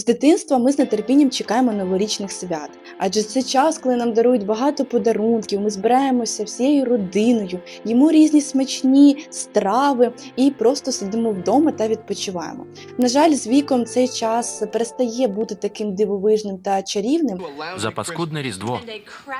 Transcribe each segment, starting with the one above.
З дитинства ми з нетерпінням чекаємо новорічних свят, адже це час, коли нам дарують багато подарунків, ми збираємося всією родиною, їмо різні смачні страви і просто сидимо вдома та відпочиваємо. На жаль, з віком цей час перестає бути таким дивовижним та чарівним. За паскудне різдво.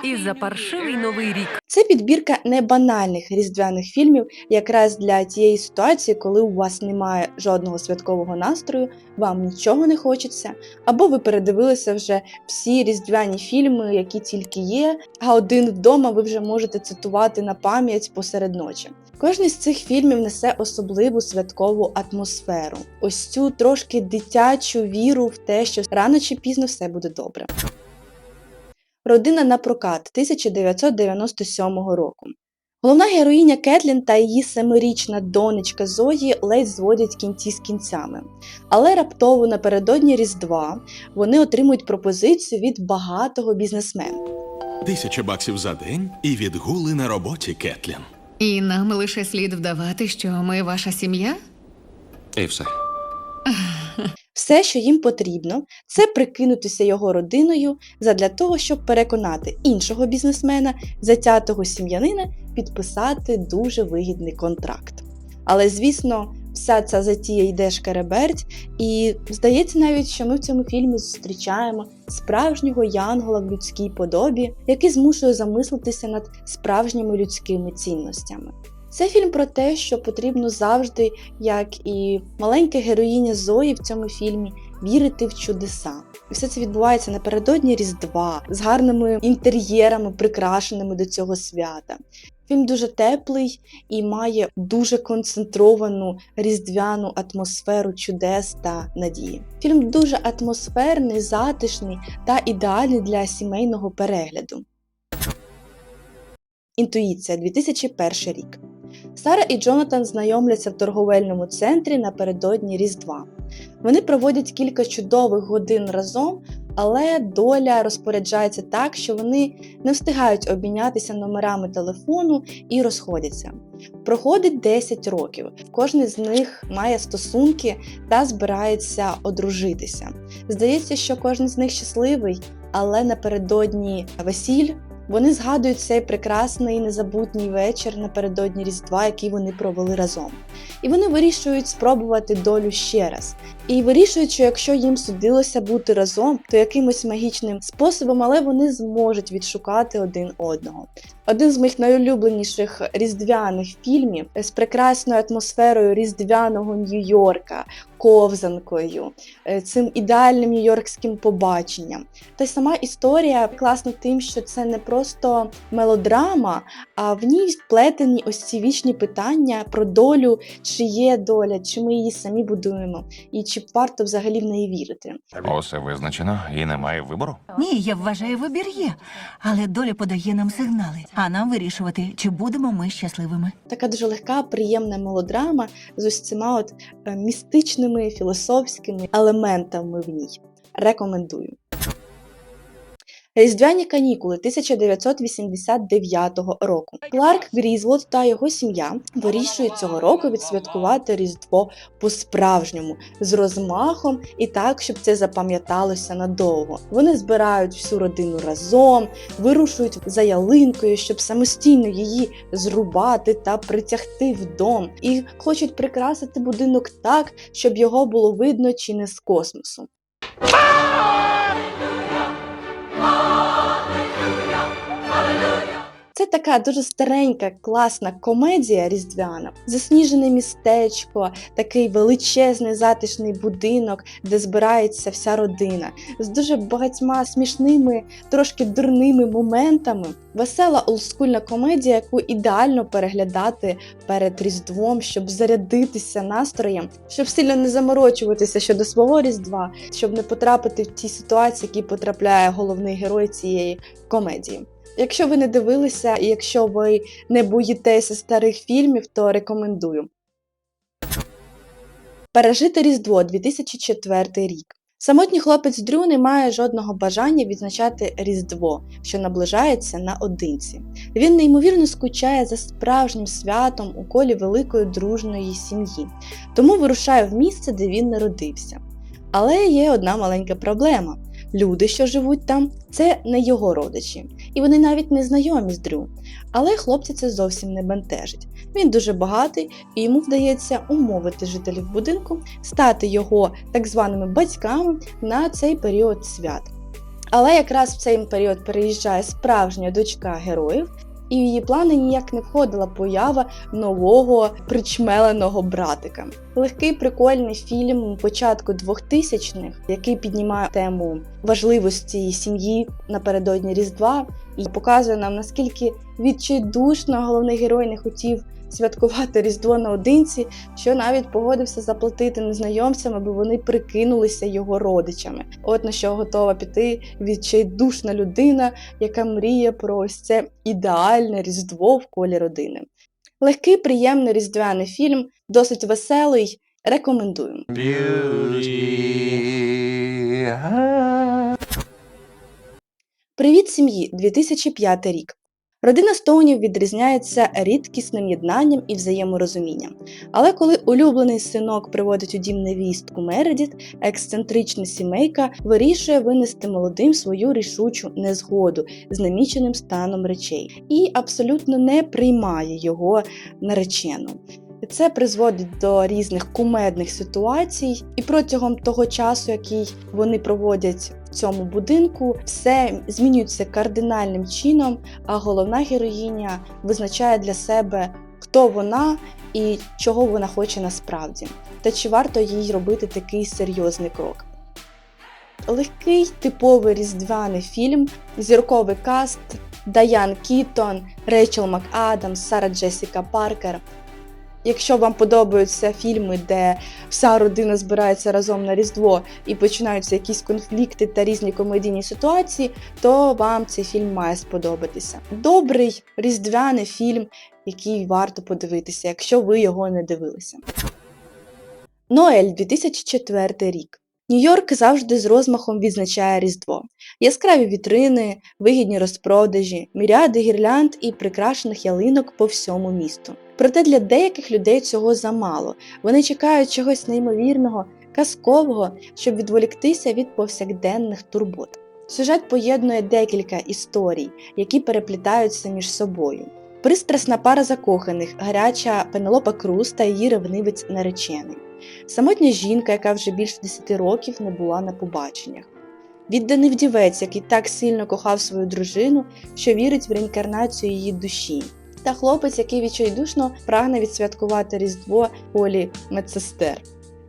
І за паршивий новий рік. Це підбірка небанальних різдвяних фільмів, якраз для тієї ситуації, коли у вас немає жодного святкового настрою, вам нічого не хочеться, або ви передивилися вже всі різдвяні фільми, які тільки є, а один вдома ви вже можете цитувати на пам'ять посеред ночі. Кожний з цих фільмів несе особливу святкову атмосферу, ось цю трошки дитячу віру в те, що рано чи пізно все буде добре. Родина на прокат 1997 року. Головна героїня Кетлін та її семирічна донечка Зої ледь зводять кінці з кінцями. Але раптово напередодні Різдва вони отримують пропозицію від багатого бізнесмена. Тисяча баксів за день і відгули на роботі, Кетлін. І нам лише слід вдавати, що ми ваша сім'я? І все. Все, що їм потрібно, це прикинутися його родиною задля того, щоб переконати іншого бізнесмена, затятого сім'янина, підписати дуже вигідний контракт. Але звісно, вся ця затія йде шкереберть, і здається навіть, що ми в цьому фільмі зустрічаємо справжнього янгола в людській подобі, який змушує замислитися над справжніми людськими цінностями. Це фільм про те, що потрібно завжди, як і маленька героїня Зої в цьому фільмі, вірити в чудеса. І все це відбувається напередодні Різдва з гарними інтер'єрами, прикрашеними до цього свята. Фільм дуже теплий і має дуже концентровану різдвяну атмосферу чудес та надії. Фільм дуже атмосферний, затишний та ідеальний для сімейного перегляду. Інтуїція 2001 рік. Сара і Джонатан знайомляться в торговельному центрі напередодні Різдва. Вони проводять кілька чудових годин разом, але доля розпоряджається так, що вони не встигають обмінятися номерами телефону і розходяться. Проходить 10 років. Кожен з них має стосунки та збирається одружитися. Здається, що кожен з них щасливий, але напередодні весіль вони згадують цей прекрасний незабутній вечір напередодні Різдва, який вони провели разом. І вони вирішують спробувати долю ще раз. І вирішують, що якщо їм судилося бути разом, то якимось магічним способом, але вони зможуть відшукати один одного. Один з моїх найулюбленіших різдвяних фільмів з прекрасною атмосферою різдвяного Нью-Йорка, ковзанкою, е, цим ідеальним нью-йоркським побаченням. Та й сама історія класна тим, що це не просто мелодрама, а в ній вплетені ось ці вічні питання про долю, чи є доля, чи ми її самі будуємо, і чи варто взагалі в неї вірити. Усе визначено і немає вибору. Ні, я вважаю, вибір є. Але доля подає нам сигнали, а нам вирішувати, чи будемо ми щасливими. Така дуже легка, приємна мелодрама з ось цими от е, містичними філософськими елементами в ній. Рекомендую. Різдвяні канікули 1989 року. Кларк Грізволд та його сім'я вирішують цього року відсвяткувати Різдво по-справжньому з розмахом і так, щоб це запам'яталося надовго. Вони збирають всю родину разом, вирушують за ялинкою, щоб самостійно її зрубати та притягти в дом, і хочуть прикрасити будинок так, щоб його було видно чи не з космосу. Така дуже старенька, класна комедія різдвяна, засніжене містечко, такий величезний затишний будинок, де збирається вся родина, з дуже багатьма смішними, трошки дурними моментами. Весела олдскульна комедія, яку ідеально переглядати перед Різдвом, щоб зарядитися настроєм, щоб сильно не заморочуватися щодо свого Різдва, щоб не потрапити в ті ситуації, які потрапляє головний герой цієї комедії. Якщо ви не дивилися, і якщо ви не боїтеся старих фільмів, то рекомендую. Пережити Різдво 2004 рік. Самотній хлопець Дрю не має жодного бажання відзначати Різдво, що наближається наодинці. Він неймовірно скучає за справжнім святом у колі великої дружної сім'ї, тому вирушає в місце, де він народився. Але є одна маленька проблема: люди, що живуть там, це не його родичі, і вони навіть не знайомі з Дрю. Але хлопця це зовсім не бентежить. Він дуже багатий, і йому вдається умовити жителів будинку стати його так званими батьками на цей період свят. Але якраз в цей період переїжджає справжня дочка героїв, і в її плани ніяк не входила поява нового причмеленого братика. Легкий прикольний фільм початку 2000-х, який піднімає тему важливості сім'ї напередодні Різдва і показує нам наскільки відчайдушно головний герой не хотів святкувати Різдво наодинці, що навіть погодився заплатити незнайомцям, аби вони прикинулися його родичами. От на що готова піти відчайдушна людина, яка мріє про ось це ідеальне Різдво в колі родини. Легкий, приємний різдвяний фільм, досить веселий. Рекомендую. Привіт, сім'ї! 2005 рік. Родина Стоунів відрізняється рідкісним єднанням і взаєморозумінням. Але коли улюблений синок приводить у дім невістку Мередіт, ексцентрична сімейка вирішує винести молодим свою рішучу незгоду з наміченим станом речей і абсолютно не приймає його наречену. Це призводить до різних кумедних ситуацій, і протягом того часу, який вони проводять в цьому будинку, все змінюється кардинальним чином, а головна героїня визначає для себе, хто вона і чого вона хоче насправді, та чи варто їй робити такий серйозний крок. Легкий типовий різдвяний фільм, зірковий каст, Даян Кітон, Рейчел МакАдамс, Сара Джесіка Паркер. Якщо вам подобаються фільми, де вся родина збирається разом на Різдво і починаються якісь конфлікти та різні комедійні ситуації, то вам цей фільм має сподобатися. Добрий різдвяний фільм, який варто подивитися, якщо ви його не дивилися. Ноель 2004 рік. Нью-Йорк завжди з розмахом відзначає Різдво. Яскраві вітрини, вигідні розпродажі, міріади гірлянд і прикрашених ялинок по всьому місту. Проте для деяких людей цього замало. Вони чекають чогось неймовірного, казкового, щоб відволіктися від повсякденних турбот. Сюжет поєднує декілька історій, які переплітаються між собою. Пристрасна пара закоханих, гаряча Пенелопа Круз та її ревнивець наречений. Самотня жінка, яка вже більше 10 років не була на побаченнях. Відданий вдівець, який так сильно кохав свою дружину, що вірить в реінкарнацію її душі. Та хлопець, який відчайдушно прагне відсвяткувати Різдво полі медсестер.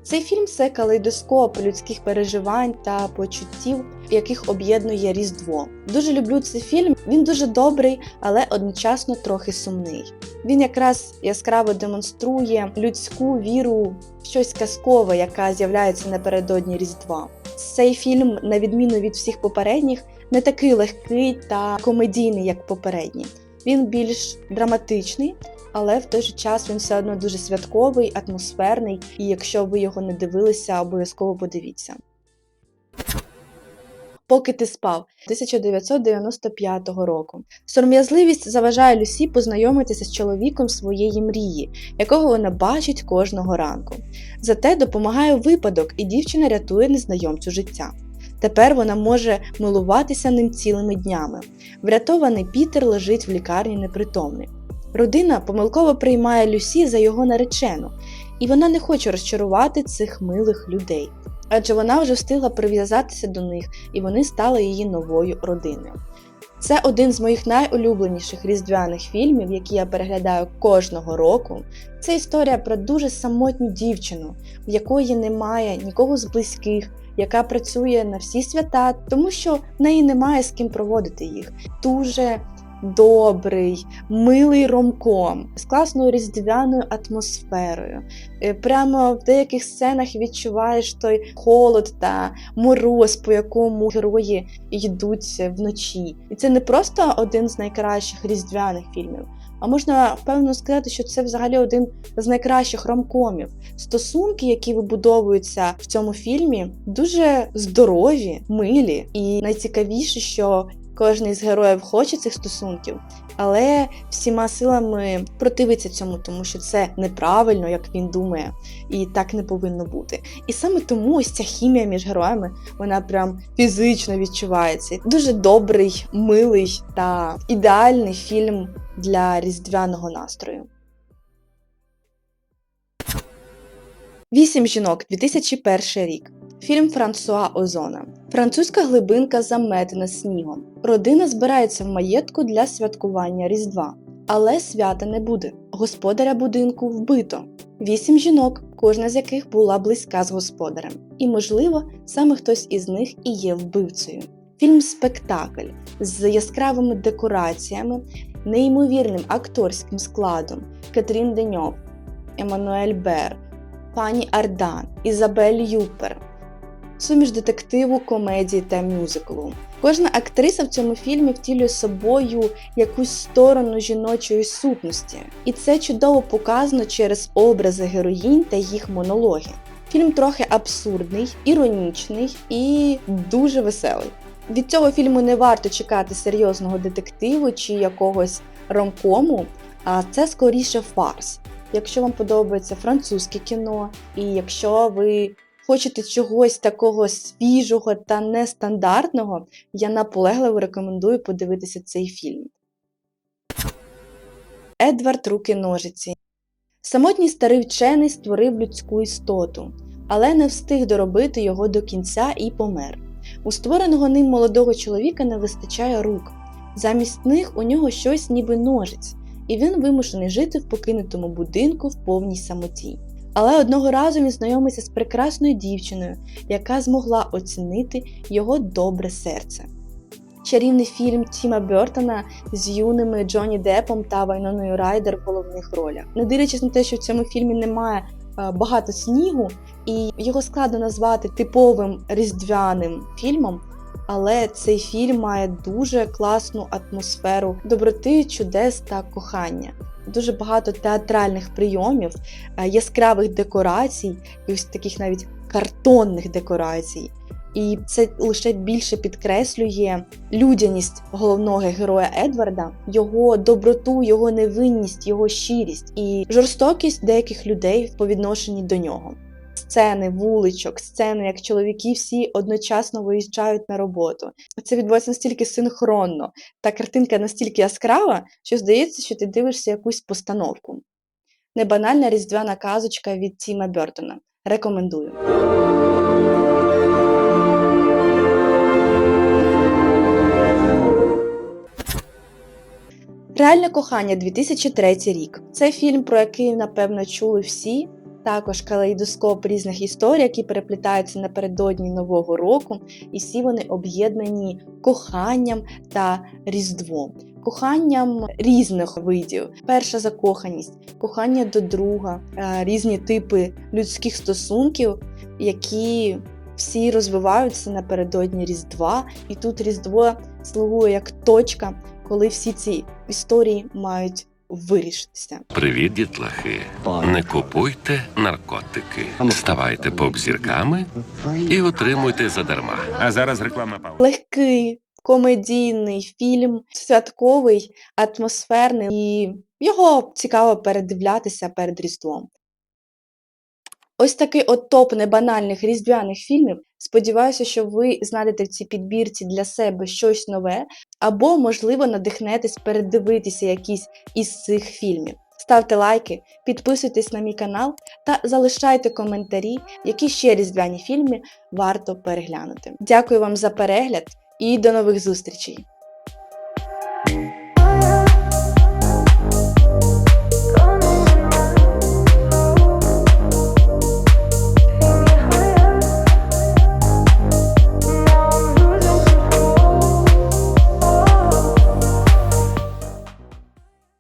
Цей фільм це калейдоскоп людських переживань та почуттів, яких об'єднує Різдво. Дуже люблю цей фільм. Він дуже добрий, але одночасно трохи сумний. Він якраз яскраво демонструє людську віру в щось казкове, яка з'являється напередодні Різдва. Цей фільм, на відміну від всіх попередніх, не такий легкий та комедійний, як попередні. Він більш драматичний, але в той же час він все одно дуже святковий, атмосферний, і якщо ви його не дивилися, обов'язково подивіться. Поки ти спав 1995 року. Сором'язливість заважає Люсі познайомитися з чоловіком своєї мрії, якого вона бачить кожного ранку. Зате допомагає випадок, і дівчина рятує незнайомцю життя. Тепер вона може милуватися ним цілими днями. Врятований Пітер лежить в лікарні непритомний. Родина помилково приймає Люсі за його наречену, і вона не хоче розчарувати цих милих людей, адже вона вже встигла прив'язатися до них, і вони стали її новою родиною. Це один з моїх найулюбленіших різдвяних фільмів, які я переглядаю кожного року. Це історія про дуже самотню дівчину, в якої немає нікого з близьких, яка працює на всі свята, тому що в неї немає з ким проводити їх. Дуже добрий, милий ромком з класною різдвяною атмосферою. Е, Прямо в деяких сценах відчуваєш той холод та мороз, по якому герої йдуть вночі. І це не просто один з найкращих різдвяних фільмів. А можна впевнено сказати, що це взагалі один з найкращих ромкомів. Стосунки, які вибудовуються в цьому фільмі, дуже здорові, милі, і найцікавіше, що Кожний з героїв хоче цих стосунків, але всіма силами противиться цьому, тому що це неправильно, як він думає, і так не повинно бути. І саме тому ось ця хімія між героями вона прям фізично відчувається. Дуже добрий, милий та ідеальний фільм для різдвяного настрою. Вісім жінок 2001 рік. Фільм Франсуа Озона. Французька глибинка заметена снігом. Родина збирається в маєтку для святкування Різдва. Але свята не буде. Господаря будинку вбито. Вісім жінок, кожна з яких була близька з господарем. І, можливо, саме хтось із них і є вбивцею. Фільм спектакль з яскравими декораціями, неймовірним акторським складом Катрін Деньов, Еммануель Бер, Пані Ардан, Ізабель Юпер, суміш детективу, комедії та мюзиклу. Кожна актриса в цьому фільмі втілює собою якусь сторону жіночої сутності, і це чудово показано через образи героїнь та їх монологи. Фільм трохи абсурдний, іронічний і дуже веселий. Від цього фільму не варто чекати серйозного детективу чи якогось ромкому, а це скоріше фарс. Якщо вам подобається французьке кіно, і якщо ви хочете чогось такого свіжого та нестандартного, я наполегливо рекомендую подивитися цей фільм. Едвард Руки ножиці. Самотній старий вчений створив людську істоту, але не встиг доробити його до кінця і помер. У створеного ним молодого чоловіка не вистачає рук. Замість них у нього щось ніби ножиць, і він вимушений жити в покинутому будинку в повній самоті. Але одного разу він знайомиться з прекрасною дівчиною, яка змогла оцінити його добре серце. Чарівний фільм Тіма Бертона з юними Джонні Деппом та Вайноною Райдер в головних ролях. Не дивлячись на те, що в цьому фільмі немає е, багато снігу, і його складно назвати типовим різдвяним фільмом, але цей фільм має дуже класну атмосферу доброти, чудес та кохання. Дуже багато театральних прийомів, е, яскравих декорацій, і ось таких навіть картонних декорацій. І це лише більше підкреслює людяність головного героя Едварда, його доброту, його невинність, його щирість і жорстокість деяких людей по відношенні до нього. Сцени, вуличок, сцени, як чоловіки всі одночасно виїжджають на роботу. Це відбувається настільки синхронно, та картинка настільки яскрава, що здається, що ти дивишся якусь постановку. Небанальна різдвяна казочка від Тіма Бертона. Рекомендую. Реальне кохання 2003 рік. Це фільм, про який, напевно, чули всі. Також калейдоскоп різних історій, які переплітаються напередодні Нового року, і всі вони об'єднані коханням та різдвом. Коханням різних видів. Перша закоханість, кохання до друга, е, різні типи людських стосунків, які всі розвиваються напередодні Різдва, і тут Різдво слугує як точка, коли всі ці історії мають вирішитися. Привіт, дітлахи. Не купуйте наркотики. Ставайте поп зірками і отримуйте задарма. А зараз реклама пауза. легкий комедійний фільм, святковий, атмосферний, і його цікаво передивлятися перед Різдвом. Ось такий от топ небанальних різдвяних фільмів. Сподіваюся, що ви знайдете в цій підбірці для себе щось нове, або, можливо, надихнетесь передивитися якісь із цих фільмів. Ставте лайки, підписуйтесь на мій канал та залишайте коментарі, які ще різдвяні фільми варто переглянути. Дякую вам за перегляд і до нових зустрічей!